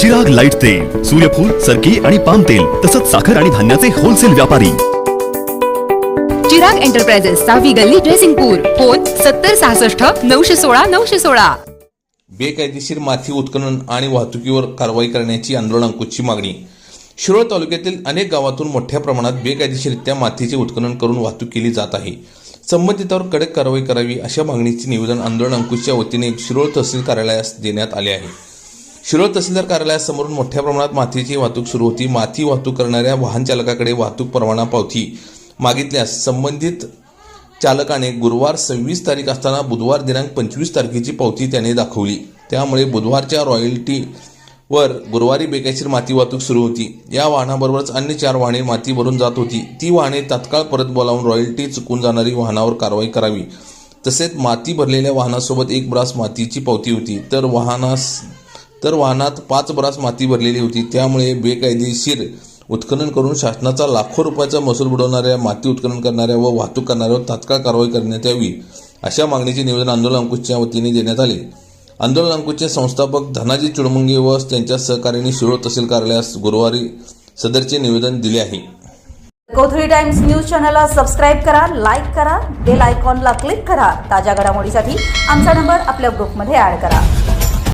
जग लाइट तेल सूर्यफूल सरकी आणि पाम तेल तसंच साखर आणि धान्याचे होलसेल व्यापारी. चिराग एंटरप्राइजेस सहावी गल्ली ड्रेसिंगपूर फोन सत्तर सहासष्ट नऊशे सोळा नऊशे सोळा. बेकायदेशीर माती उत्खनन आणि वाहतुकीवर कारवाई करण्याची आंदोलनांकुची मागणी. शिरोळ तालुक्यातील अनेक गावातून मोठ्या प्रमाणात बेकायदेशीरित्या मातीचे उत्खनन करून वाहतूक केली जात आहे. संबंधितावर कडक कारवाई करावी अशा मागणीचे निवेदन आंदोलन अंकुशच्या वतीने शिरोळ तहसील कार्यालयास देण्यात आले आहे. शिरोळ तहसीलदार कार्यालयासमोरून मोठ्या प्रमाणात मातीची वाहतूक सुरू होती. माती वाहतूक करणाऱ्या वाहन चालकाकडे वाहतूक परवाना पावती मागितल्यास संबंधित चालकाने गुरुवार सव्वीस तारीख असताना बुधवार दिनांक पंचवीस तारखेची पावती त्याने दाखवली. त्यामुळे बुधवारच्या रॉयल्टी वर गुरुवारी बेकायशीर माती वाहतूक सुरू होती. या वाहनाबरोबरच अन्य चार वाहने माती भरून जात होती. ती वाहने तात्काळ परत बोलावून रॉयल्टी चुकून जाणारी वाहनावर कारवाई करावी. तसेच माती भरलेल्या वाहनासोबत एक ब्रास मातीची पावती होती. तर वाहनास तर वाहनात पाच ब्रास माती भरलेली होती. त्यामुळे बेकायदेशीर उत्खनन करून शासनाचा लाखो रुपयाचा महसूल बुडवणाऱ्या माती उत्खनन करणाऱ्या व वाहतूक करणाऱ्यावर तात्काळ कारवाई करण्यात यावी अशा मागणीचे निवेदन आंदोलन अंकुशच्या वतीने देण्यात आले. आंदोलन संस्थापक धनाजी चुडमुंगे व त्यांच्या सहकार्यांनी सुरू तहसील कार्यालयास गुरुवारी सदरचे निवेदन दिले आहे. कोथळी टाइम्स न्यूज चॅनलला सबस्क्राईब करा लाईक करा बेल आयकॉनला क्लिक करा. ताज्या घडामोडीसाठी आमचा नंबर आपल्या ग्रुपमध्ये ऍड करा.